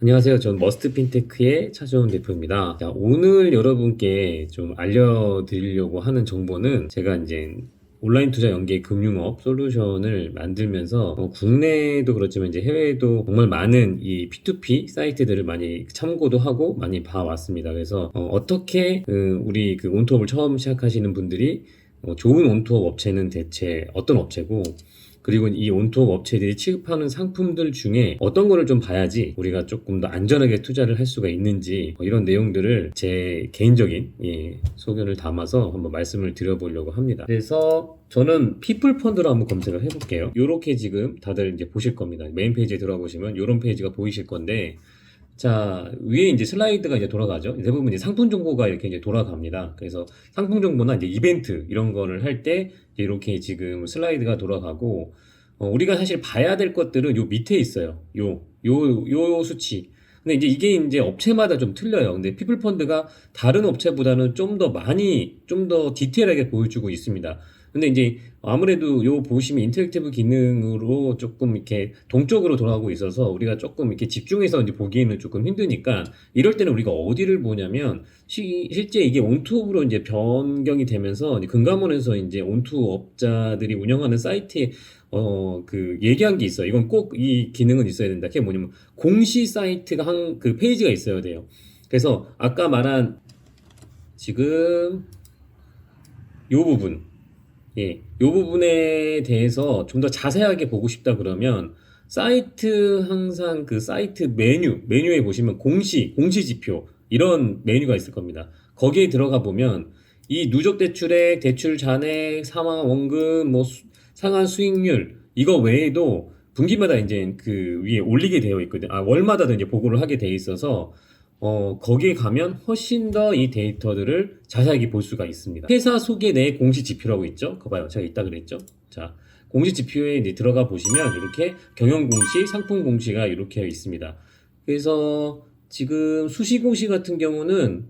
안녕하세요. 전 머스트 핀테크의 차주원 대표입니다. 자, 오늘 여러분께 좀 알려드리려고 하는 정보는 제가 이제 온라인 투자 연계 금융업 솔루션을 만들면서 어, 국내도 그렇지만 이제 해외에도 정말 많은 이 P2P 사이트들을 많이 참고도 하고 많이 봐왔습니다. 그래서 어, 떻게 우리 그 온투업을 처음 시작하시는 분들이 어, 좋은 온투업 업체는 대체 어떤 업체고 그리고 이 온투업 업체들이 취급하는 상품들 중에 어떤 거를 좀 봐야지 우리가 조금 더 안전하게 투자를 할 수가 있는지 뭐 이런 내용들을 제 개인적인 예, 소견을 담아서 한번 말씀을 드려보려고 합니다. 그래서 저는 피플 펀드로 한번 검색을 해볼게요. 이렇게 지금 다들 이제 보실 겁니다. 메인 페이지에 들어가 보시면 이런 페이지가 보이실 건데 자, 위에 이제 슬라이드가 이제 돌아가죠. 대부분 이제 상품 정보가 이렇게 이제 돌아갑니다. 그래서 상품 정보나 이제 이벤트 이런 거를 할 때 이렇게 지금 슬라이드가 돌아가고 어, 우리가 사실 봐야 될 것들은 요 밑에 있어요. 요, 요, 요 수치. 근데 이제 이게 이제 업체마다 좀 틀려요. 근데 피플펀드가 다른 업체보다는 좀 더 많이, 좀 더 디테일하게 보여주고 있습니다. 근데 이제 아무래도 요 보시면 인터랙티브 기능으로 조금 이렇게 동쪽으로 돌아가고 있어서 우리가 조금 이렇게 집중해서 이제 보기에는 조금 힘드니까 이럴 때는 우리가 어디를 보냐면 시- 실제 이게 온투업으로 이제 변경이 되면서 이제 금감원에서 이제 온투업자들이 운영하는 사이트에 어 그 얘기한 게 있어요. 이건 꼭 이 기능은 있어야 된다. 그게 뭐냐면 공시 사이트가 한 그 페이지가 있어야 돼요. 그래서 아까 말한 지금 요 부분 예, 요 부분에 대해서 좀 더 자세하게 보고 싶다 그러면 사이트 항상 그 사이트 메뉴, 메뉴에 보시면 공시, 공시 지표 이런 메뉴가 있을 겁니다. 거기에 들어가 보면 이 누적 대출액, 대출 잔액, 상환 원금, 뭐 수- 상환 수익률 이거 외에도 분기마다 이제 그 위에 올리게 되어 있거든요. 아, 월마다도 이제 보고를 하게 돼 있어서 어, 거기에 가면 훨씬 더 이 데이터들을 자세하게 볼 수가 있습니다. 회사 소개 내 공시 지표라고 있죠? 그거 봐요. 제가 이따 그랬죠? 자, 공시 지표에 들어가 보시면 이렇게 경영 공시, 상품 공시가 이렇게 있습니다. 그래서 지금 수시 공시 같은 경우는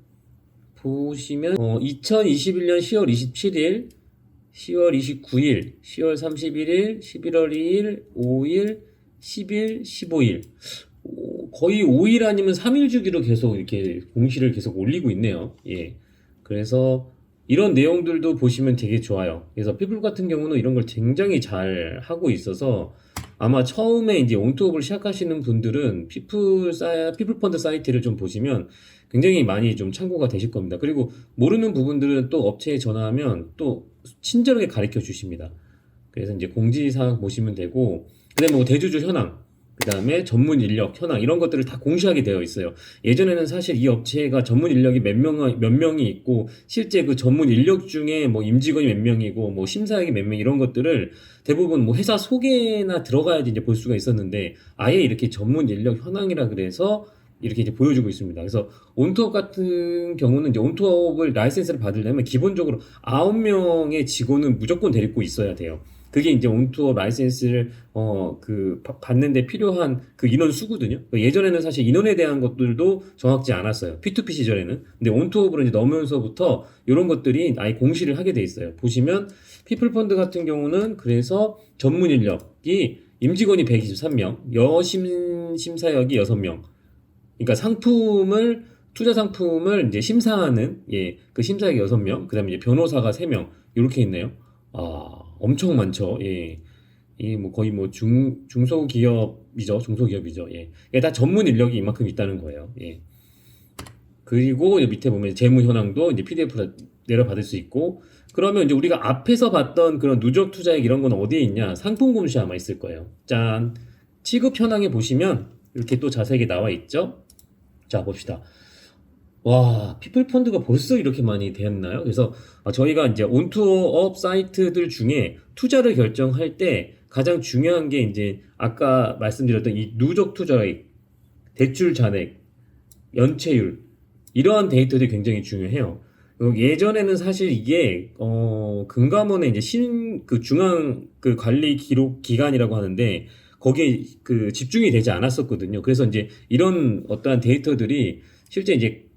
보시면 어, 2021년 10월 27일, 10월 29일, 10월 31일, 11월 2일, 5일, 10일, 15일. 오, 거의 5일 아니면 3일 주기로 계속 이렇게 공시를 계속 올리고 있네요. 예. 그래서 이런 내용들도 보시면 되게 좋아요. 그래서 피플 같은 경우는 이런 걸 굉장히 잘 하고 있어서 아마 처음에 이제 온투업을 시작하시는 분들은 피플 사 피플 펀드 사이트를 좀 보시면 굉장히 많이 좀 참고가 되실 겁니다. 그리고 모르는 부분들은 또 업체에 전화하면 또 친절하게 가르쳐 주십니다. 그래서 이제 공지사항 보시면 되고, 그 다음에 뭐 대주주 현황, 그 다음에 전문 인력 현황, 이런 것들을 다 공시하게 되어 있어요. 예전에는 사실 이 업체가 전문 인력이 몇 명, 몇 명이 있고, 실제 그 전문 인력 중에 뭐 임직원이 몇 명이고, 뭐 심사역이 몇 명, 이런 것들을 대부분 뭐 회사 소개나 들어가야지 이제 볼 수가 있었는데, 아예 이렇게 전문 인력 현황이라 그래서 이렇게 이제 보여주고 있습니다. 그래서 온투업 같은 경우는 이제 온투업을 라이센스를 받으려면 기본적으로 9명의 직원은 무조건 데리고 있어야 돼요. 그게 이제 온투어 라이센스를 어 그 받는데 필요한 그 인원 수거든요. 예전에는 사실 인원에 대한 것들도 정확지 않았어요. P2P 시절에는. 근데 온투업으로 이제 넣으면서부터 이런 것들이 아예 공시를 하게 돼 있어요. 보시면 피플 펀드 같은 경우는 그래서 전문 인력이 임직원이 123명, 여심 심사역이 6명. 그러니까 상품을 투자 상품을 이제 심사하는 예, 그 심사역이 6명, 그다음에 이제 변호사가 3명 이렇게 있네요. 아, 엄청 많죠. 예. 이뭐 거의 뭐 중 중소기업이죠. 중소기업이죠. 예. 이게 다 전문 인력이 이만큼 있다는 거예요. 예. 그리고 밑에 보면 재무 현황도 이제 PDF로 내려받을 수 있고 그러면 이제 우리가 앞에서 봤던 그런 누적 투자액 이런 건 어디에 있냐? 상품 공시 아마 있을 거예요. 짠. 취급 현황에 보시면 이렇게 또 자세하게 나와 있죠. 자, 봅시다. 와, 피플 펀드가 벌써 이렇게 많이 되었나요? 그래서 아, 저희가 이제 온투어업 사이트들 중에 투자를 결정할 때 가장 중요한 게 이제 아까 말씀드렸던 이 누적 투자액, 대출 잔액, 연체율 이러한 데이터들이 굉장히 중요해요. 어, 예전에는 사실 이게 어 금감원의 이제 신 그 중앙 그 관리 기록 기관이라고 하는데 거기에 그 집중이 되지 않았었거든요. 그래서 이제 이런 어떠한 데이터들이 실제 이제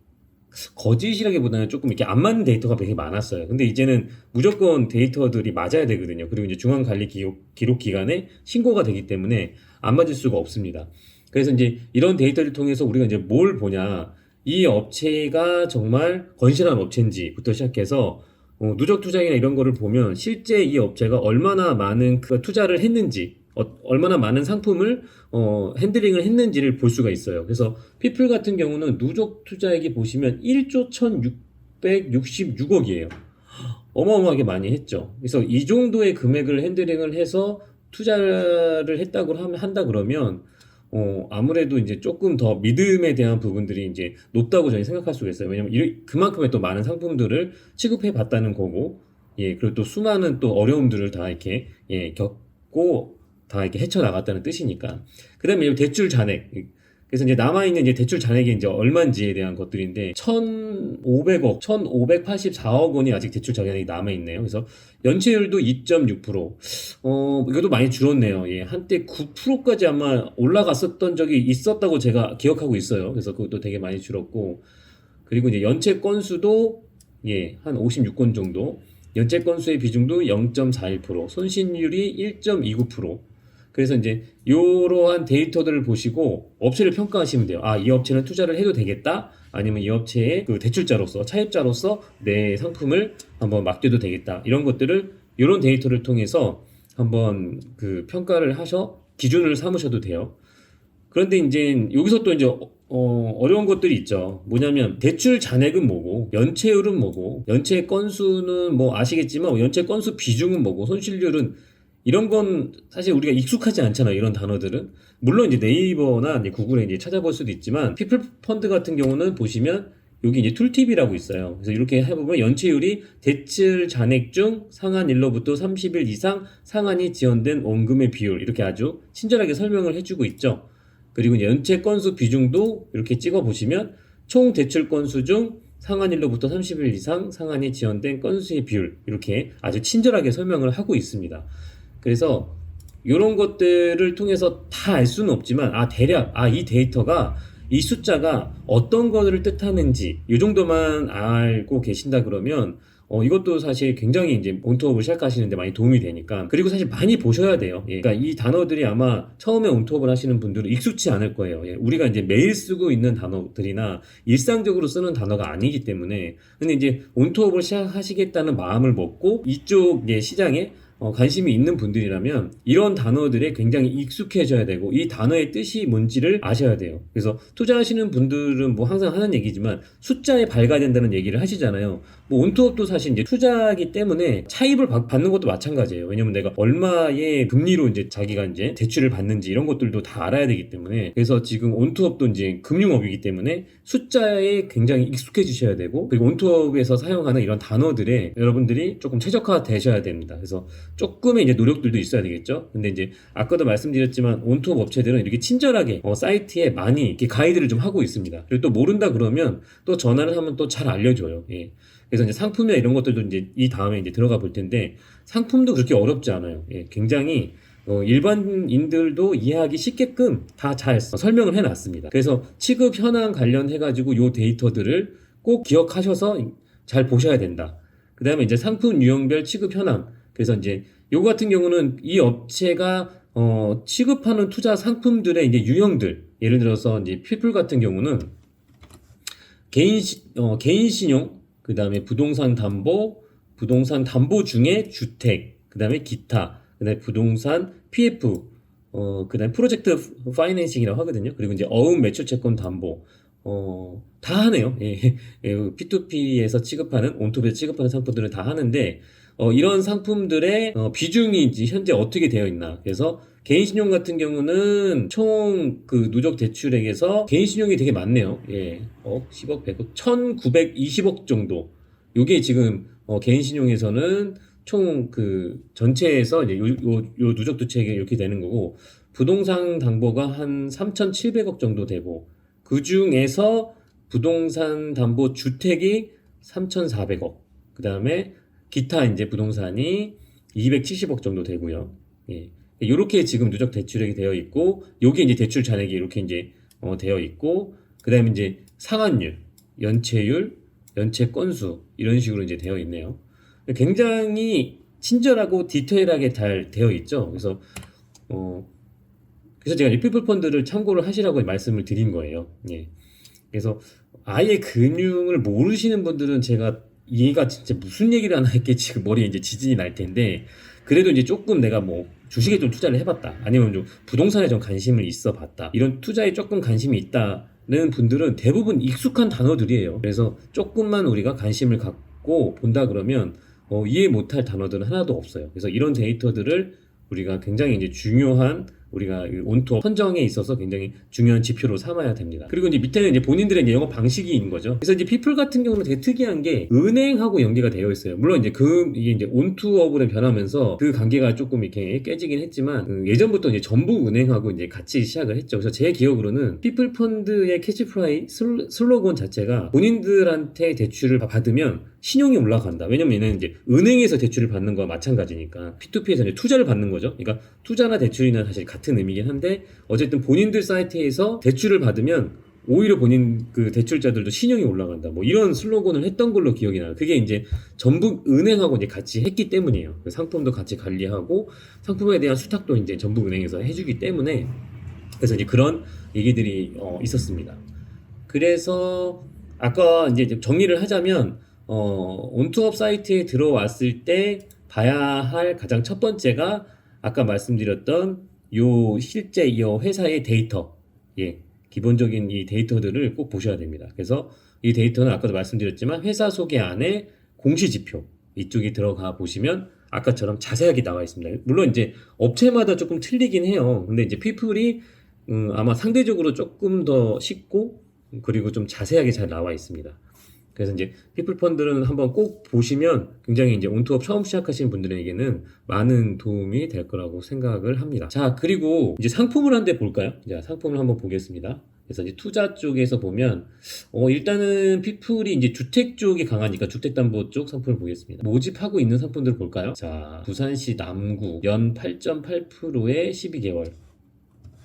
거짓이라기보다는 조금 이렇게 안 맞는 데이터가 되게 많았어요. 근데 이제는 무조건 데이터들이 맞아야 되거든요. 그리고 이제 중앙관리 기록, 기록 기관에 신고가 되기 때문에 안 맞을 수가 없습니다. 그래서 이제 이런 데이터를 통해서 우리가 이제 뭘 보냐. 이 업체가 정말 건실한 업체인지부터 시작해서 어, 누적 투자이나 이런 거를 보면 실제 이 업체가 얼마나 많은 그 투자를 했는지, 어, 얼마나 많은 상품을 어, 핸들링을 했는지를 볼 수가 있어요. 그래서 피플 같은 경우는 누적 투자액이 보시면 1조 1,666억이에요. 어마어마하게 많이 했죠. 그래서 이 정도의 금액을 핸들링을 해서 투자를 했다고 하면 한다 그러면 어 아무래도 이제 조금 더 믿음에 대한 부분들이 이제 높다고 저희 생각할 수가 있어요. 왜냐면 이- 그만큼의 또 많은 상품들을 취급해 봤다는 거고 예 그리고 또 수많은 또 어려움들을 다 이렇게 예 겪고 다 이렇게 헤쳐 나갔다는 뜻이니까. 그 다음에 대출 잔액 그래서 이제 남아있는 이제 대출 잔액이 이제 얼마인지에 대한 것들인데 1,500억, 1,584억 원이 아직 대출 잔액이 남아있네요. 그래서 연체율도 2.6%. 어, 이것도 많이 줄었네요. 예, 한때 9%까지 아마 올라갔었던 적이 있었다고 제가 기억하고 있어요. 그래서 그것도 되게 많이 줄었고. 그리고 이제 연체 건수도 예, 한 56건 정도. 연체 건수의 비중도 0.41%, 손실률이 1.29%. 그래서 이제 이러한 데이터들을 보시고 업체를 평가하시면 돼요. 아, 이 업체는 투자를 해도 되겠다. 아니면 이 업체의 그 대출자로서 차입자로서 내 상품을 한번 맡겨도 되겠다. 이런 것들을 이런 데이터를 통해서 한번 그 평가를 하셔 기준을 삼으셔도 돼요. 그런데 이제 여기서 또 이제 어, 어려운 것들이 있죠. 뭐냐면 대출 잔액은 뭐고 연체율은 뭐고 연체 건수는 뭐 아시겠지만 연체 건수 비중은 뭐고 손실률은 이런 건 사실 우리가 익숙하지 않잖아요. 이런 단어들은 물론 이제 네이버나 이제 구글에 이제 찾아볼 수도 있지만 피플 펀드 같은 경우는 보시면 여기 이제 툴팁이라고 있어요. 그래서 이렇게 해보면 연체율이 대출 잔액 중 상한 1로부터 30일 이상 상한이 지연된 원금의 비율 이렇게 아주 친절하게 설명을 해주고 있죠. 그리고 연체 건수 비중도 이렇게 찍어 보시면 총 대출 건수 중 상한 1로부터 30일 이상 상한이 지연된 건수의 비율 이렇게 아주 친절하게 설명을 하고 있습니다. 그래서 이런 것들을 통해서 다 알 수는 없지만 아 대략 아 이 데이터가 이 숫자가 어떤 거를 뜻하는지 이 정도만 알고 계신다 그러면 어 이것도 사실 굉장히 이제 온투업을 시작하시는데 많이 도움이 되니까 그리고 사실 많이 보셔야 돼요. 예, 그러니까 이 단어들이 아마 처음에 온투업을 하시는 분들은 익숙치 않을 거예요. 예, 우리가 이제 매일 쓰고 있는 단어들이나 일상적으로 쓰는 단어가 아니기 때문에 근데 이제 온투업을 시작하시겠다는 마음을 먹고 이쪽 예, 시장에 어, 관심이 있는 분들이라면 이런 단어들에 굉장히 익숙해져야 되고 이 단어의 뜻이 뭔지를 아셔야 돼요. 그래서 투자하시는 분들은 뭐 항상 하는 얘기지만 숫자에 밝아야 된다는 얘기를 하시잖아요. 뭐 온투업도 사실 이제 투자하기 때문에 차입을 받- 받는 것도 마찬가지예요. 왜냐면 내가 얼마의 금리로 이제 자기가 이제 대출을 받는지 이런 것들도 다 알아야 되기 때문에 그래서 지금 온투업도 이제 금융업이기 때문에 숫자에 굉장히 익숙해지셔야 되고 그리고 온투업에서 사용하는 이런 단어들에 여러분들이 조금 최적화 되셔야 됩니다. 그래서 조금의 이제 노력들도 있어야 되겠죠. 근데 이제 아까도 말씀드렸지만 온투업 업체들은 이렇게 친절하게 어, 사이트에 많이 이렇게 가이드를 좀 하고 있습니다. 그리고 또 모른다 그러면 또 전화를 하면 또 잘 알려줘요. 예. 그래서 이제 상품이나 이런 것들도 이제 이 다음에 이제 들어가 볼 텐데 상품도 그렇게 어렵지 않아요. 예. 굉장히 어, 일반인들도 이해하기 쉽게끔 다 잘 설명을 해놨습니다. 그래서 취급 현황 관련해가지고 요 데이터들을 꼭 기억하셔서 잘 보셔야 된다. 그 다음에 이제 상품 유형별 취급 현황. 그래서 이제 요거 같은 경우는 이 업체가 어, 취급하는 투자 상품들의 이제 유형들. 예를 들어서 이제 피플 같은 경우는 개인 시- 어, 개인 신용, 그 다음에 부동산 담보, 부동산 담보 중에 주택, 그 다음에 기타, 그 다음에 부동산 PF, 어, 그 다음에 프로젝트 파이낸싱이라고 하거든요. 그리고 이제 어음 매출 채권 담보, 어, 다 하네요. 예, 예, P2P에서 취급하는, 온톱에서 취급하는 상품들을 다 하는데, 어, 이런 상품들의 어, 비중이 이제 현재 어떻게 되어 있나. 그래서 개인 신용 같은 경우는 총 그 누적 대출액에서 개인 신용이 되게 많네요. 예. 억, 10억, 100억, 1920억 정도. 요게 지금 어, 개인 신용에서는 총 그 전체에서 이제 요, 요, 요 누적 대출액이 이렇게 되는 거고 부동산 담보가 한 3,700억 정도 되고 그 중에서 부동산 담보 주택이 3,400억. 그다음에 기타 이제 부동산이 270억 정도 되고요. 예. 요렇게 지금 누적 대출액이 되어 있고 요게 이제 대출 잔액이 이렇게 이제 어, 되어 있고 그다음에 이제 상환율, 연체율, 연체 건수 이런 식으로 이제 되어 있네요. 굉장히 친절하고 디테일하게 잘 되어 있죠. 그래서 어 그래서 제가 이 피플 펀드를 참고를 하시라고 말씀을 드린 거예요. 예. 그래서 아예 금융을 모르시는 분들은 제가 얘가 진짜 무슨 얘기를 하나 했게 지금 머리에 이제 지진이 날 텐데 그래도 이제 조금 내가 뭐 주식에 좀 투자를 해봤다. 아니면 좀 부동산에 좀 관심을 있어 봤다. 이런 투자에 조금 관심이 있다는 분들은 대부분 익숙한 단어들이에요. 그래서 조금만 우리가 관심을 갖고 본다 그러면 어, 이해 못할 단어들은 하나도 없어요. 그래서 이런 데이터들을 우리가 굉장히 이제 중요한 우리가 이 온투어 선정에 있어서 굉장히 중요한 지표로 삼아야 됩니다. 그리고 이제 밑에는 이제 본인들의 이제 영업 방식이 있는 거죠. 그래서 이제 피플 같은 경우는 되게 특이한 게 은행하고 연계가 되어 있어요. 물론 이제 그 이게 이제 온투업으로 변하면서 그 관계가 조금 이렇게 깨지긴 했지만 그 예전부터 이제 전북 은행하고 이제 같이 시작을 했죠. 그래서 제 기억으로는 피플 펀드의 캐치프라이 슬- 슬로건 자체가 본인들한테 대출을 받으면 신용이 올라간다. 왜냐면 얘는 이제 은행에서 대출을 받는 거와 마찬가지니까 P2P에서 이제 투자를 받는 거죠. 그러니까 투자나 대출이나 사실 같은 의미긴 한데 어쨌든 본인들 사이트에서 대출을 받으면 오히려 본인 그 대출자들도 신용이 올라간다. 뭐 이런 슬로건을 했던 걸로 기억이 나요. 그게 이제 전북 은행하고 이제 같이 했기 때문이에요. 그 상품도 같이 관리하고 상품에 대한 수탁도 이제 전북 은행에서 해주기 때문에 그래서 이제 그런 얘기들이 어, 있었습니다. 그래서 아까 이제 좀 정리를 하자면 어, 온투업 사이트에 들어왔을 때 봐야 할 가장 첫 번째가 아까 말씀드렸던 요 실제 이 회사의 데이터, 예, 기본적인 이 데이터들을 꼭 보셔야 됩니다. 그래서 이 데이터는 아까도 말씀드렸지만 회사 소개 안에 공시 지표 이쪽에 들어가 보시면 아까처럼 자세하게 나와 있습니다. 물론 이제 업체마다 조금 틀리긴 해요. 근데 이제 피플이 음, 아마 상대적으로 조금 더 쉽고 그리고 좀 자세하게 잘 나와 있습니다. 그래서 이제 피플 펀드는 한번 꼭 보시면 굉장히 이제 온투업 처음 시작하시는 분들에게는 많은 도움이 될 거라고 생각을 합니다. 자, 그리고 이제 상품을 한 대 볼까요? 자, 상품을 한번 보겠습니다. 그래서 이제 투자 쪽에서 보면 어, 일단은 피플이 이제 주택 쪽이 강하니까 주택담보 쪽 상품을 보겠습니다. 모집하고 있는 상품들 볼까요? 자, 부산시 남구 연 8.8%의 12개월.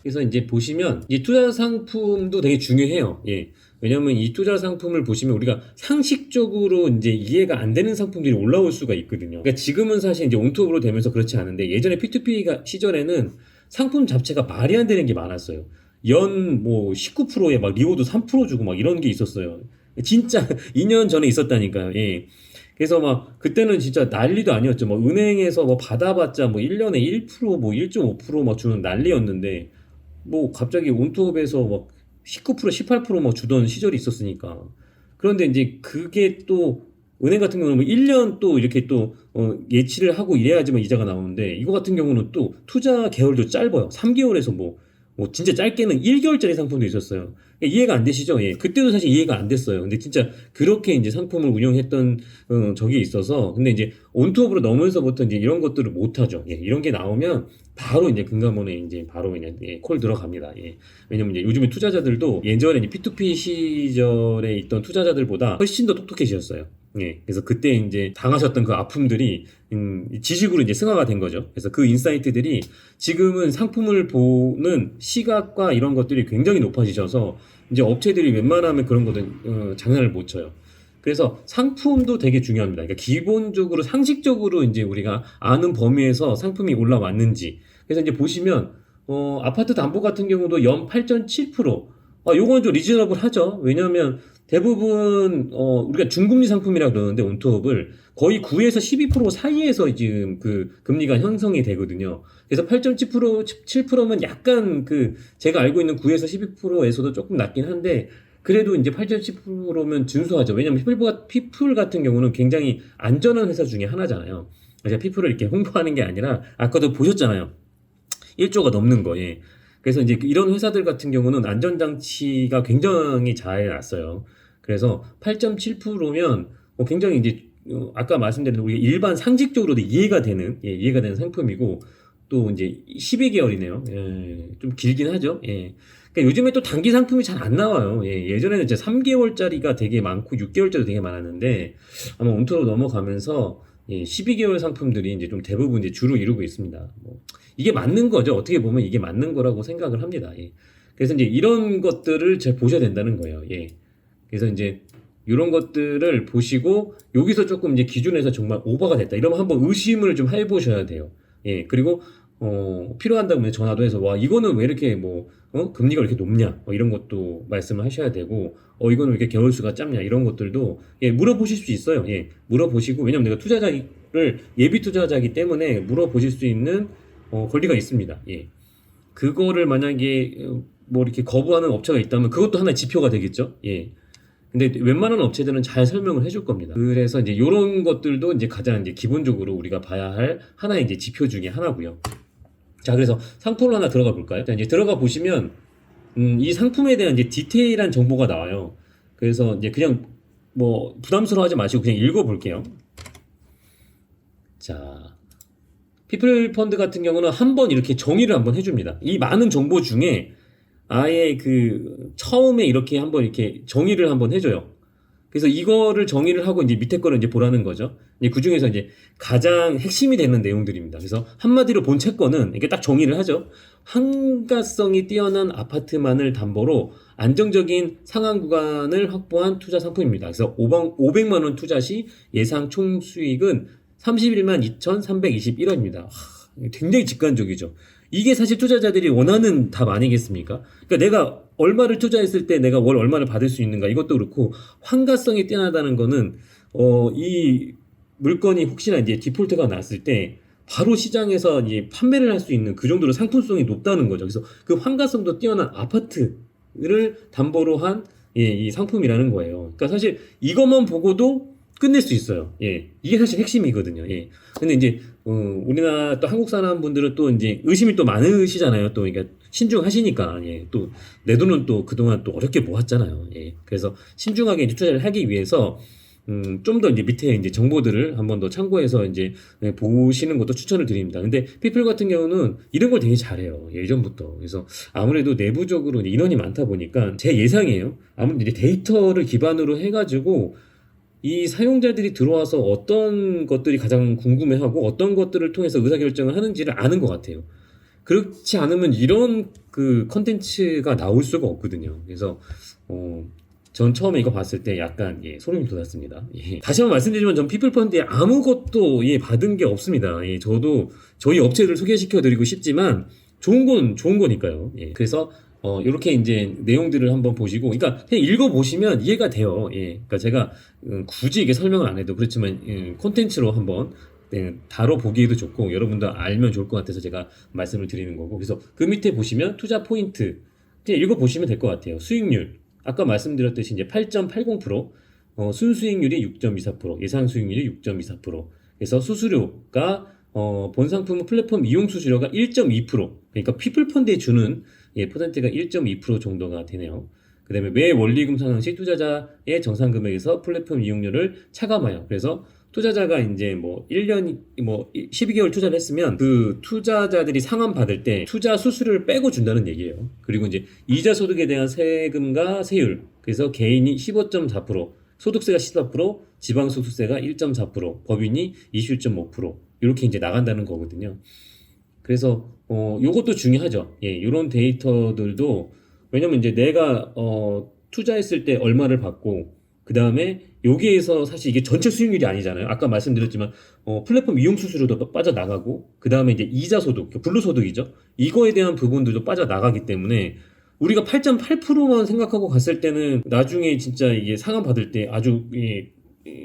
그래서 이제 보시면 이 투자 상품도 되게 중요해요. 예. 왜냐면 이 투자 상품을 보시면 우리가 상식적으로 이제 이해가 안 되는 상품들이 올라올 수가 있거든요. 그러니까 지금은 사실 이제 온투업으로 되면서 그렇지 않은데 예전에 P2P 시절에는 상품 자체가 말이 안 되는 게 많았어요. 연 뭐 19%에 막 리오도 3% 주고 막 이런 게 있었어요. 진짜 2년 전에 있었다니까요. 예. 그래서 막 그때는 진짜 난리도 아니었죠. 뭐 은행에서 뭐 받아봤자 뭐 1년에 1%뭐 1.5%막 주는 난리였는데 뭐 갑자기 온투업에서 막 19% 18%막 주던 시절이 있었으니까. 그런데 이제 그게 또 은행 같은 경우는 뭐 1년 또 이렇게 또 어, 예치를 하고 이래야지만 이자가 나오는데 이거 같은 경우는 또 투자 계열도 짧아요. 3개월에서 뭐, 뭐 진짜 짧게는 1개월짜리 상품도 있었어요. 그러니까 이해가 안 되시죠? 예. 그때도 사실 이해가 안 됐어요. 근데 진짜 그렇게 이제 상품을 운영했던 어, 적이 있어서 근데 이제 온투업으로 넘으면서부터 이제 이런 것들을 못 하죠. 예. 이런 게 나오면 바로 이제 금감원에 이제 바로 그냥 예, 콜 들어갑니다. 예. 왜냐면 이제 요즘에 투자자들도 예전에 이제 P2P 시절에 있던 투자자들보다 훨씬 더 똑똑해지셨어요. 예. 그래서 그때 이제 당하셨던 그 아픔들이 음, 지식으로 이제 승화가 된 거죠. 그래서 그 인사이트들이 지금은 상품을 보는 시각과 이런 것들이 굉장히 높아지셔서 이제 업체들이 웬만하면 그런 거는 어, 장난을 못 쳐요. 그래서 상품도 되게 중요합니다. 그러니까 기본적으로 상식적으로 이제 우리가 아는 범위에서 상품이 올라왔는지. 그래서 이제 보시면 어, 아파트 담보 같은 경우도 연 8.7%. 아, 요건 좀 리즈너블 하죠. 왜냐하면 대부분 어, 우리가 중금리 상품이라 그러는데 온투업을 거의 9에서 12% 사이에서 지금 그 금리가 형성이 되거든요. 그래서 8.7% 7%면 약간 그 제가 알고 있는 9에서 12%에서도 조금 낮긴 한데 그래도 이제 8.7%면 준수하죠. 왜냐면 피플, 피플 같은 경우는 굉장히 안전한 회사 중에 하나잖아요. 제가 피플을 이렇게 홍보하는 게 아니라 아까도 보셨잖아요. 1조가 넘는 거, 예. 그래서 이제 이런 회사들 같은 경우는 안전장치가 굉장히 잘 났어요. 그래서 8.7%면 뭐 굉장히 이제 어, 아까 말씀드린 우리 일반 상식적으로도 이해가 되는 예, 이해가 되는 상품이고 또 이제 12개월이네요. 예, 좀 길긴 하죠. 예. 그러니까 요즘에 또 단기 상품이 잘 안 나와요. 예, 예전에는 이제 3개월짜리가 되게 많고 6개월짜리 되게 많았는데 아마 온토로 넘어가면서 예, 12개월 상품들이 이제 좀 대부분 이제 주로 이루고 있습니다. 뭐, 이게 맞는 거죠. 어떻게 보면 이게 맞는 거라고 생각을 합니다. 예. 그래서 이제 이런 것들을 잘 보셔야 된다는 거예요. 예. 그래서 이제 이런 것들을 보시고 여기서 조금 이제 기준에서 정말 오버가 됐다. 이러면 한번 의심을 좀 해보셔야 돼요. 예. 그리고 어, 필요한다면 전화도 해서 와 이거는 왜 이렇게 뭐 어? 금리가 왜 이렇게 높냐 뭐 이런 것도 말씀을 하셔야 되고 어 이거는 왜 이렇게 개월수가 짧냐 이런 것들도 예 물어보실 수 있어요 예 물어보시고 왜냐면 내가 투자자를 예비 투자자이기 때문에 물어보실 수 있는 어, 권리가 있습니다 예 그거를 만약에 어, 뭐 이렇게 거부하는 업체가 있다면 그것도 하나의 지표가 되겠죠 예 근데 웬만한 업체들은 잘 설명을 해줄 겁니다. 그래서 이제 이런 것들도 이제 가장 이제 기본적으로 우리가 봐야 할 하나의 이제 지표 중에 하나고요. 자, 그래서 상품을 하나 들어가 볼까요? 자, 이제 들어가 보시면 음, 이 상품에 대한 이제 디테일한 정보가 나와요. 그래서 이제 그냥 뭐 부담스러워하지 마시고 그냥 읽어 볼게요. 자, 피플 펀드 같은 경우는 한 번 이렇게 정의를 한번 해줍니다. 이 많은 정보 중에 아예 그 처음에 이렇게 한번 이렇게 정의를 한번 해줘요. 그래서 이거를 정의를 하고 이제 밑에 거를 이제 보라는 거죠. 이제 그 중에서 이제 가장 핵심이 되는 내용들입니다. 그래서 한마디로 본 채권은 이렇게 딱 정의를 하죠. 한가성이 뛰어난 아파트만을 담보로 안정적인 상한 구간을 확보한 투자 상품입니다. 그래서 500만 원 투자 시 예상 총 수익은 31만 2,321원입니다. 굉장히 직관적이죠. 이게 사실 투자자들이 원하는 답 아니겠습니까? 그러니까 내가 얼마를 투자했을 때 내가 월 얼마를 받을 수 있는가 이것도 그렇고 환가성이 뛰어나다는 거는 어 이 물건이 혹시나 이제 디폴트가 났을 때 바로 시장에서 이제 판매를 할 수 있는 그 정도로 상품성이 높다는 거죠. 그래서 그 환가성도 뛰어난 아파트를 담보로 한 예, 이 상품이라는 거예요. 그러니까 사실 이것만 보고도 끝낼 수 있어요. 예. 이게 사실 핵심이거든요. 예. 근데 이제, 어, 우리나라 또 한국 사람 분들은 또 이제 의심이 또 많으시잖아요. 또, 그러니까 신중하시니까, 예. 또, 내 돈은 또 그동안 또 어렵게 모았잖아요. 예. 그래서 신중하게 이제 투자를 하기 위해서, 음, 좀 더 이제 밑에 이제 정보들을 한번 더 참고해서 이제 예, 보시는 것도 추천을 드립니다. 근데 피플 같은 경우는 이런 걸 되게 잘해요. 예전부터. 그래서 아무래도 내부적으로 인원이 많다 보니까 제 예상이에요. 아무래도 데이터를 기반으로 해가지고 이 사용자들이 들어와서 어떤 것들이 가장 궁금해하고 어떤 것들을 통해서 의사결정을 하는지를 아는 것 같아요. 그렇지 않으면 이런 그 컨텐츠가 나올 수가 없거든요. 그래서 어, 전 처음에 이거 봤을 때 약간 예, 소름이 돋았습니다. 예. 다시 한번 말씀드리지만 전 피플펀드에 아무것도 예, 받은 게 없습니다. 예, 저도 저희 업체를 소개시켜 드리고 싶지만 좋은 건 좋은 거니까요. 예. 그래서 어, 이렇게 이제 내용들을 한번 보시고, 그러니까 그냥 읽어보시면 이해가 돼요. 예. 그러니까 제가 음, 굳이 이게 설명을 안 해도 그렇지만, 음, 콘텐츠로 한번 네, 다뤄보기에도 좋고, 여러분도 알면 좋을 것 같아서 제가 말씀을 드리는 거고, 그래서 그 밑에 보시면 투자 포인트, 그냥 읽어보시면 될 것 같아요. 수익률. 아까 말씀드렸듯이 이제 8.80%, 어, 순수익률이 6.24%, 예상 수익률이 6.24%. 그래서 수수료가 어, 본 상품 플랫폼 이용 수수료가 1.2%. 그러니까 피플펀드에 주는 예, 퍼센트가 1.2% 정도가 되네요. 그 다음에 매 원리금 상환 시 투자자의 정상 금액에서 플랫폼 이용료를 차감하여 그래서 투자자가 이제 뭐 1년 뭐 12개월 투자를 했으면 그 투자자들이 상환 받을 때 투자 수수료를 빼고 준다는 얘기예요. 그리고 이제 이자 소득에 대한 세금과 세율 그래서 개인이 15.4% 소득세가 14% 지방소득세가 1.4% 법인이 21.5% 이렇게 이제 나간다는 거거든요. 그래서 어 요것도 중요하죠. 예, 요런 데이터들도 왜냐면 이제 내가 어 투자했을 때 얼마를 받고 그 다음에 여기에서 사실 이게 전체 수익률이 아니잖아요. 아까 말씀드렸지만 어 플랫폼 이용 수수료도 빠져나가고 그 다음에 이제 이자 소득, 불로 소득이죠. 이거에 대한 부분들도 빠져나가기 때문에 우리가 8.8%만 생각하고 갔을 때는 나중에 진짜 이게 상환 받을 때 아주 예,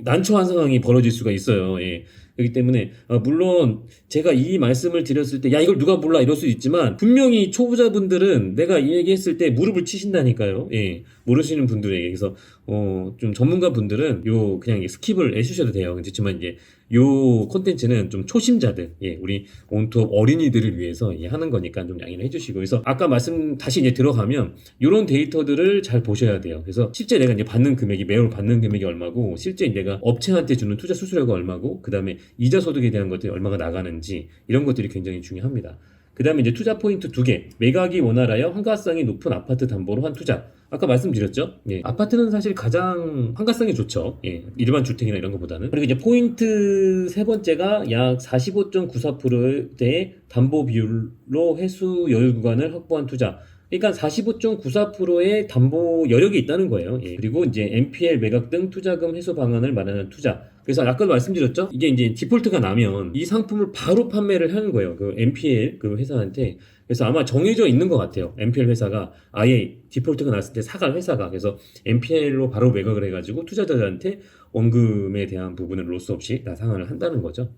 난처한 상황이 벌어질 수가 있어요. 예. 그렇기 때문에 어, 물론 제가 이 말씀을 드렸을 때 야 이걸 누가 몰라 이럴 수 있지만 분명히 초보자분들은 내가 이 얘기했을 때 무릎을 치신다니까요. 예. 모르시는 분들에게 그래서 어, 좀 전문가 분들은 요 그냥 스킵을 해주셔도 돼요. 그렇지만 이제 요 콘텐츠는 좀 초심자들, 예, 우리 온투업 어린이들을 위해서 예, 하는 거니까 좀 양해를 해주시고, 그래서 아까 말씀 다시 이제 들어가면 이런 데이터들을 잘 보셔야 돼요. 그래서 실제 내가 이제 받는 금액이 매월 받는 금액이 얼마고, 실제 내가 업체한테 주는 투자 수수료가 얼마고, 그 다음에 이자 소득에 대한 것들이 얼마가 나가는지 이런 것들이 굉장히 중요합니다. 그 다음에 이제 투자 포인트 두 개. 매각이 원활하여 환가성이 높은 아파트 담보로 한 투자. 아까 말씀드렸죠? 예. 아파트는 사실 가장 환가성이 좋죠. 예. 일반 주택이나 이런 것보다는. 그리고 이제 포인트 세 번째가 약 45.94%의 담보 비율로 회수 여유 구간을 확보한 투자. 그러니까 45.94%의 담보 여력이 있다는 거예요. 예. 그리고 이제 NPL 매각 등 투자금 회수 방안을 마련한 투자. 그래서 아까도 말씀드렸죠. 이게 이제 디폴트가 나면 이 상품을 바로 판매를 하는 거예요. 그 NPL 그 회사한테. 그래서 아마 정해져 있는 것 같아요. NPL 회사가 아예 디폴트가 났을 때 사갈 회사가 그래서 NPL로 바로 매각을 해가지고 투자자들한테 원금에 대한 부분을 로스 없이 다 상환을 한다는 거죠.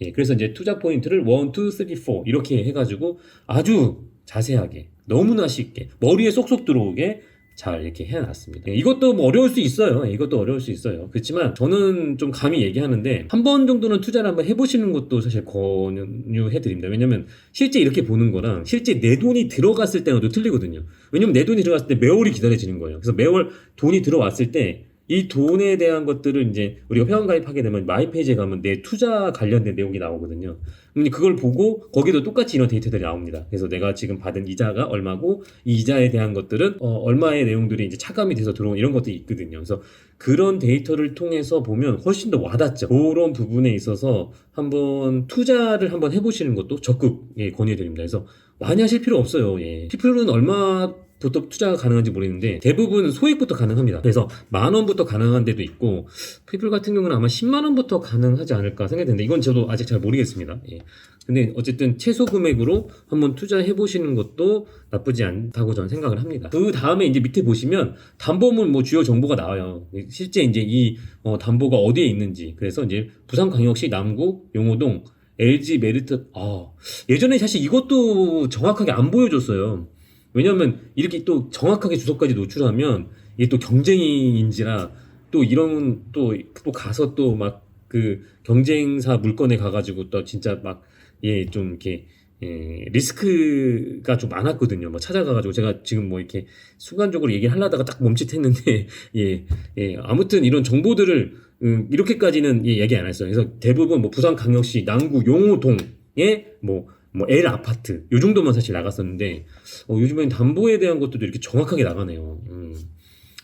예, 그래서 이제 투자 포인트를 1, 2, 3, 4 이렇게 해가지고 아주 자세하게 너무나 쉽게 머리에 쏙쏙 들어오게 잘 이렇게 해놨습니다. 예, 이것도 뭐 어려울 수 있어요. 예, 이것도 어려울 수 있어요. 그렇지만 저는 좀 감히 얘기하는데 한 번 정도는 투자를 한번 해보시는 것도 사실 권유해드립니다. 왜냐면 실제 이렇게 보는 거랑 실제 내 돈이 들어갔을 때는 또 틀리거든요. 왜냐면 내 돈이 들어갔을 때 매월이 기다려지는 거예요. 그래서 매월 돈이 들어왔을 때 이 돈에 대한 것들을 이제 우리가 회원 가입하게 되면 마이 페이지에 가면 내 투자 관련된 내용이 나오거든요. 그걸 보고 거기도 똑같이 이런 데이터들이 나옵니다. 그래서 내가 지금 받은 이자가 얼마고 이 이자에 대한 것들은 어, 얼마의 내용들이 이제 차감이 돼서 들어온 이런 것들이 있거든요. 그래서 그런 데이터를 통해서 보면 훨씬 더 와닿죠. 그런 부분에 있어서 한번 투자를 한번 해보시는 것도 적극 예, 권유드립니다. 그래서 많이 하실 필요 없어요. 예. 피플은 얼마 부터 투자가 가능한지 모르겠는데 대부분 소액부터 가능합니다. 그래서 만 원부터 가능한 데도 있고 피플 같은 경우는 아마 10만 원부터 가능하지 않을까 생각되는데 이건 저도 아직 잘 모르겠습니다. 예. 근데 어쨌든 최소 금액으로 한번 투자해 보시는 것도 나쁘지 않다고 저는 생각을 합니다. 그 다음에 이제 밑에 보시면 담보물 뭐 주요 정보가 나와요. 실제 이제 이 어, 담보가 어디에 있는지 그래서 이제 부산광역시 남구 용호동 LG 메리트 아 예전에 사실 이것도 정확하게 안 보여줬어요. 왜냐면 이렇게 또 정확하게 주소까지 노출하면 이게 또 경쟁인지라 또 이런 또 또 가서 또 막 그 경쟁사 물건에 가가지고 또 진짜 막 예 좀 이렇게 예, 리스크가 좀 많았거든요. 뭐 찾아가가지고 제가 지금 뭐 이렇게 순간적으로 얘기를 하려다가 딱 멈칫했는데 예, 예 아무튼 이런 정보들을 음, 이렇게까지는 예, 얘기 안 했어요. 그래서 대부분 뭐 부산광역시 남구 용호동에 뭐 뭐 L 아파트 요 정도만 사실 나갔었는데 어, 요즘엔 담보에 대한 것들도 이렇게 정확하게 나가네요. 음.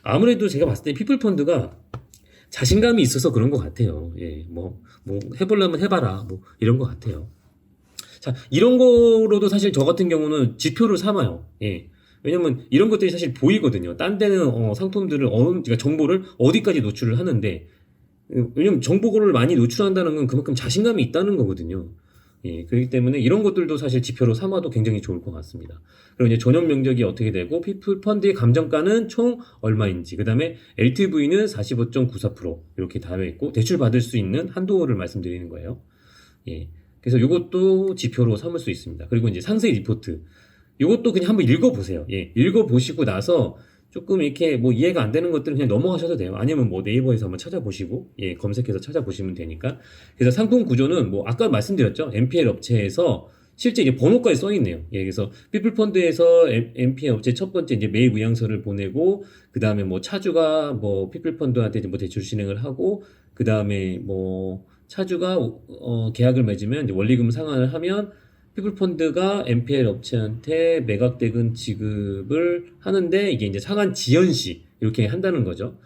아무래도 제가 봤을 때 피플 펀드가 자신감이 있어서 그런 것 같아요. 예, 뭐, 뭐, 해보려면 해봐라. 뭐, 이런 것 같아요. 자, 이런 거로도 사실 저 같은 경우는 지표를 삼아요. 예. 왜냐면 이런 것들이 사실 보이거든요. 딴 데는 어, 상품들을 어느, 그러니까 정보를 어디까지 노출을 하는데, 음, 왜냐면 정보를 많이 노출한다는 건 그만큼 자신감이 있다는 거거든요. 예, 그렇기 때문에 이런 것들도 사실 지표로 삼아도 굉장히 좋을 것 같습니다. 그리고 이제 전용 면적이 어떻게 되고 피플 펀드의 감정가는 총 얼마인지, 그 다음에 LTV는 45.94% 이렇게 다해 있고 대출 받을 수 있는 한도를 말씀드리는 거예요. 예, 그래서 이것도 지표로 삼을 수 있습니다. 그리고 이제 상세 리포트, 이것도 그냥 한번 읽어보세요. 예, 읽어보시고 나서 조금 이렇게 뭐 이해가 안 되는 것들은 그냥 넘어가셔도 돼요. 아니면 뭐 네이버에서 한번 찾아보시고, 예, 검색해서 찾아보시면 되니까. 그래서 상품 구조는 뭐 아까 말씀드렸죠. NPL 업체에서 실제 이제 번호까지 써 있네요. 예, 그래서 피플 펀드에서 NPL 업체 첫 번째 이제 매입 의향서를 보내고, 그 다음에 뭐 차주가 뭐 피플 펀드한테 뭐 대출 진행을 하고, 그 다음에 뭐 차주가 어, 계약을 맺으면 원리금 상환을 하면 피플펀드가 NPL 업체한테 매각대금 지급을 하는데 이게 이제 상환 지연 시 이렇게 한다는 거죠.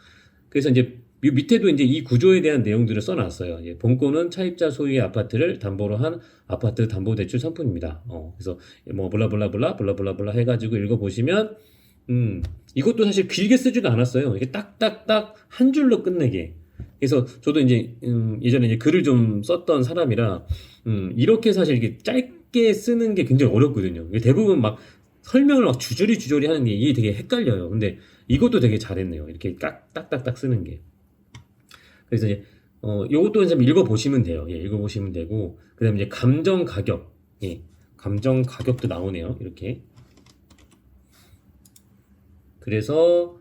그래서 이제 이 밑에도 이제 이 구조에 대한 내용들을 써놨어요. 예, 본권은 차입자 소유의 아파트를 담보로 한 아파트 담보대출 상품입니다. 어, 그래서 뭐 블라블라블라 블라블라블라 해가지고 읽어보시면 음, 이것도 사실 길게 쓰지도 않았어요. 이게 딱딱딱 한 줄로 끝내게. 그래서 저도 이제 음, 예전에 이제 글을 좀 썼던 사람이라 음, 이렇게 사실 이게 짧 게 쓰는 게 굉장히 어렵거든요. 대부분 막 설명을 막 주저리 주저리 하는 게 이게 되게 헷갈려요. 근데 이것도 되게 잘했네요. 이렇게 딱 딱딱딱 쓰는 게. 그래서 이제 어 요것도 좀 읽어 보시면 돼요. 예, 읽어 보시면 되고 그 다음에 이제 감정 가격. 예. 감정 가격도 나오네요. 이렇게. 그래서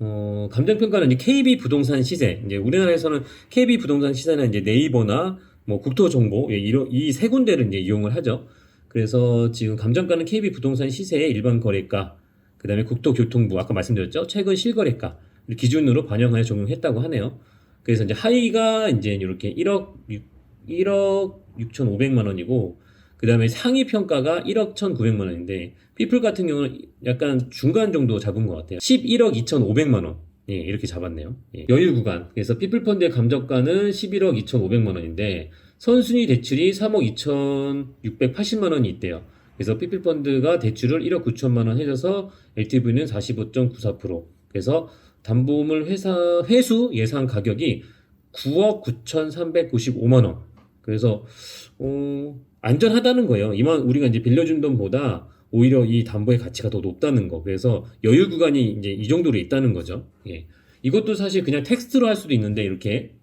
어, 감정평가는 KB 부동산 시세. 이제 우리나라에서는 KB 부동산 시세는 이제 네이버나 뭐 국토정보 예, 이런 이세 군데를 이제 이용을 하죠. 그래서 지금 감정가는 KB 부동산 시세의 일반 거래가, 그다음에 국토교통부 아까 말씀드렸죠. 최근 실거래가 기준으로 반영하여 적용했다고 하네요. 그래서 이제 하위가 이제 이렇게 1억 6, 1억 6,500만 원이고 그 다음에 상위 평가가 1억 1,900만 원인데 피플 같은 경우는 약간 중간 정도 잡은 것 같아요. 11억 2,500만 원. 예, 이렇게 잡았네요. 예, 여유 구간. 그래서 피플 펀드의 감정가는 11억 2,500만 원인데 선순위 대출이 3억 2,680만 원이 있대요. 그래서 피플펀드가 대출을 1억 9천만 원 해줘서 LTV는 45.94%. 그래서 담보물 회사 회수 예상 가격이 9억 9,395만 원. 그래서 어, 안전하다는 거예요. 이만 우리가 이제 빌려준 돈보다 오히려 이 담보의 가치가 더 높다는 거. 그래서 여유 구간이 이제 이 정도로 있다는 거죠. 예. 이것도 사실 그냥 텍스트로 할 수도 있는데 이렇게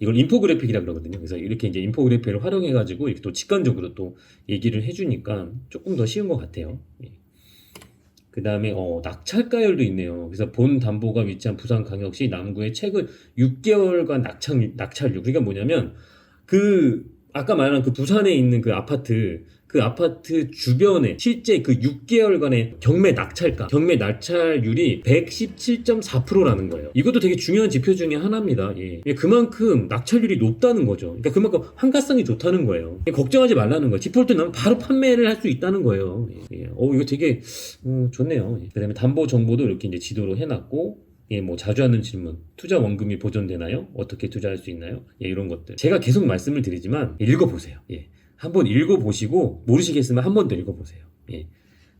이걸 인포그래픽이라 그러거든요. 그래서 이렇게 이제 인포그래픽을 활용해 가지고 이렇게 또 직관적으로 또 얘기를 해주니까 조금 더 쉬운 것 같아요. 예. 그 다음에 어, 낙찰가율도 있네요. 그래서 본 담보가 위치한 부산광역시 남구의 최근 6개월간 낙찰 낙찰률. 그러니까 뭐냐면 그 아까 말한 그 부산에 있는 그 아파트 그 아파트 주변에 실제 그 6개월간의 경매 낙찰가, 경매 낙찰률이 117.4%라는 거예요. 이것도 되게 중요한 지표 중에 하나입니다. 예. 예, 그만큼 낙찰률이 높다는 거죠. 그러니까 그만큼 환가성이 좋다는 거예요. 예, 걱정하지 말라는 거예요. 디폴트 나면 바로 판매를 할 수 있다는 거예요. 예, 예. 어, 이거 되게 어, 좋네요. 예. 그다음에 담보 정보도 이렇게 이제 지도로 해놨고 예, 뭐 자주 하는 질문. 투자 원금이 보존되나요? 어떻게 투자할 수 있나요? 예, 이런 것들. 제가 계속 말씀을 드리지만 읽어보세요. 예. 한번 읽어보시고 모르시겠으면 한 번 더 읽어보세요. 예.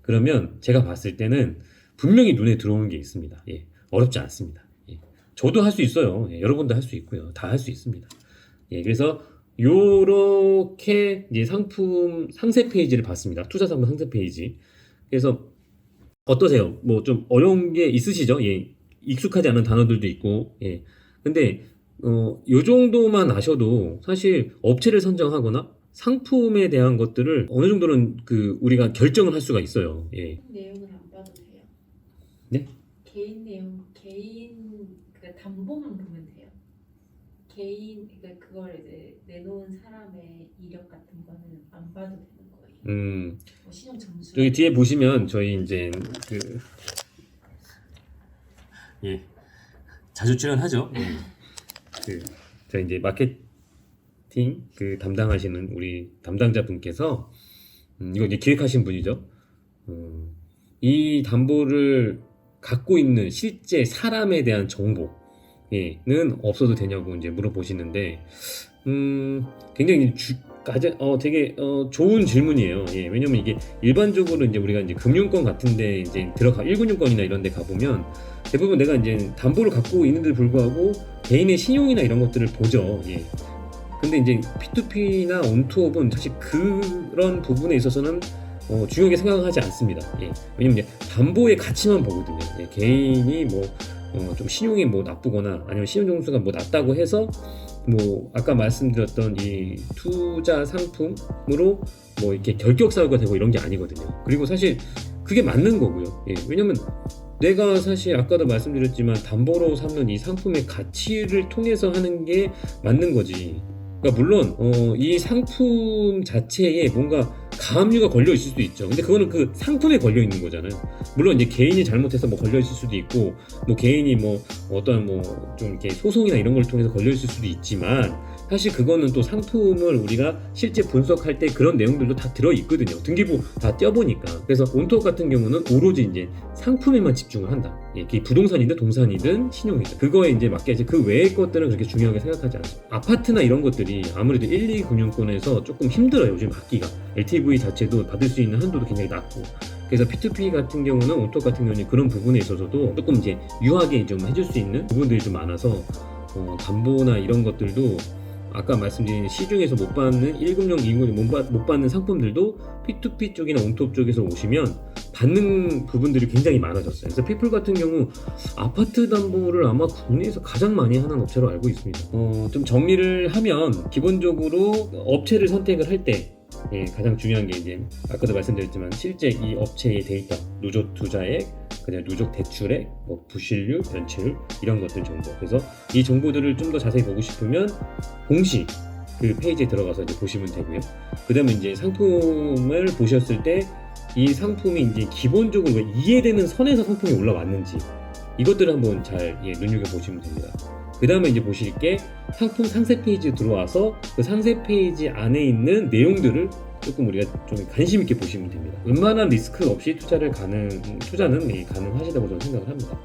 그러면 제가 봤을 때는 분명히 눈에 들어오는 게 있습니다. 예. 어렵지 않습니다. 예. 저도 할 수 있어요. 예, 여러분도 할 수 있고요. 다 할 수 있습니다. 예, 그래서 요렇게 이제 상품 상세 페이지를 봤습니다. 투자 상품 상세 페이지. 그래서 어떠세요? 뭐 좀 어려운 게 있으시죠? 예. 익숙하지 않은 단어들도 있고. 예. 근데 어, 요 정도만 아셔도 사실 업체를 선정하거나 상품에 대한 것들을 어느 정도는 그 우리가 결정을 할 수가 있어요. 예. 내용을 안 봐도 돼요. 네? 개인 내용, 개인 그 담보만 보면 돼요. 개인 그러니까 그걸 이제 내놓은 사람의 이력 같은 거는 안 봐도 되는 거예요. 음. 뭐 신용 점수. 여기 뒤에 보시면 저희 이제 그 예. 자주 출연하죠. 예. 그 저희 이제 마 케팅 그 담당하시는 우리 담당자 분께서 음, 이거 이제 기획하신 분이죠. 음, 이 담보를 갖고 있는 실제 사람에 대한 정보는 없어도 되냐고 이제 물어보시는데 음, 굉장히 주, 가장 어 되게 어 좋은 질문이에요. 예, 왜냐면 이게 일반적으로 이제 우리가 이제 금융권 같은데 이제 들어가 1금융권이나 이런 데 가보면 대부분 내가 이제 담보를 갖고 있는데 불구하고 개인의 신용이나 이런 것들을 보죠. 예. 근데 이제 P2P나 온투업은 사실 그런 부분에 있어서는 어, 중요하게 생각하지 않습니다. 예. 왜냐면 이제 담보의 가치만 보거든요. 예, 개인이 뭐, 어, 좀 신용이 뭐 나쁘거나 아니면 신용 점수가 뭐 낮다고 해서 뭐 아까 말씀드렸던 이 투자 상품으로 뭐 이렇게 결격 사유가 되고 이런 게 아니거든요. 그리고 사실 그게 맞는 거고요. 예, 왜냐면 내가 사실 아까도 말씀드렸지만 담보로 삼는 이 상품의 가치를 통해서 하는 게 맞는 거지. 그러니까 물론 어, 이 상품 자체에 뭔가 가압류가 걸려 있을 수도 있죠. 근데 그거는 그 상품에 걸려 있는 거잖아요. 물론 이제 개인이 잘못해서 뭐 걸려 있을 수도 있고, 뭐 개인이 뭐 어떤 뭐 좀 이렇게 소송이나 이런 걸 통해서 걸려 있을 수도 있지만, 사실 그거는 또 상품을 우리가 실제 분석할 때 그런 내용들도 다 들어 있거든요. 등기부 다 떼어보니까. 그래서 온톱 같은 경우는 오로지 이제 상품에만 집중을 한다. 예, 그게 부동산이든 동산이든 신용이든 그거에 이제 맞게 이제 그 외의 것들은 그렇게 중요하게 생각하지 않습니다. 아파트나 이런 것들이 아무래도 1, 2 금융권에서 조금 힘들어요. 요즘 받기가. LTV 자체도 받을 수 있는 한도도 굉장히 낮고. 그래서 P2P 같은 경우는 온톱 같은 경우는 그런 부분에 있어서도 조금 이제 유하게 좀 해줄 수 있는 부분들이 좀 많아서 어, 담보나 이런 것들도 아까 말씀드린 시중에서 못 받는 1금융, 2금융 못, 받는 상품들도 P2P 쪽이나 온톱 쪽에서 오시면 받는 부분들이 굉장히 많아졌어요. 그래서 피플 같은 경우 아파트 담보를 아마 국내에서 가장 많이 하는 업체로 알고 있습니다. 어, 좀 정리를 하면 기본적으로 업체를 선택을 할때 예, 가장 중요한 게 이제 아까도 말씀드렸지만 실제 이 업체의 데이터, 누적 투자액, 그냥 누적 대출액, 뭐 부실률, 연체율 이런 것들 정보. 그래서 이 정보들을 좀 더 자세히 보고 싶으면 공시 그 페이지에 들어가서 이제 보시면 되고요. 그 다음에 이제 상품을 보셨을 때 이 상품이 이제 기본적으로 이해되는 선에서 상품이 올라왔는지 이것들을 한번 잘 예, 눈여겨 보시면 됩니다. 그 다음에 이제 보실 게 상품 상세 페이지에 들어와서 그 상세 페이지 안에 있는 내용들을 조금 우리가 좀 관심 있게 보시면 됩니다. 웬만한 리스크 없이 투자를 가능 투자는 예, 가능하시다고 저는 생각을 합니다.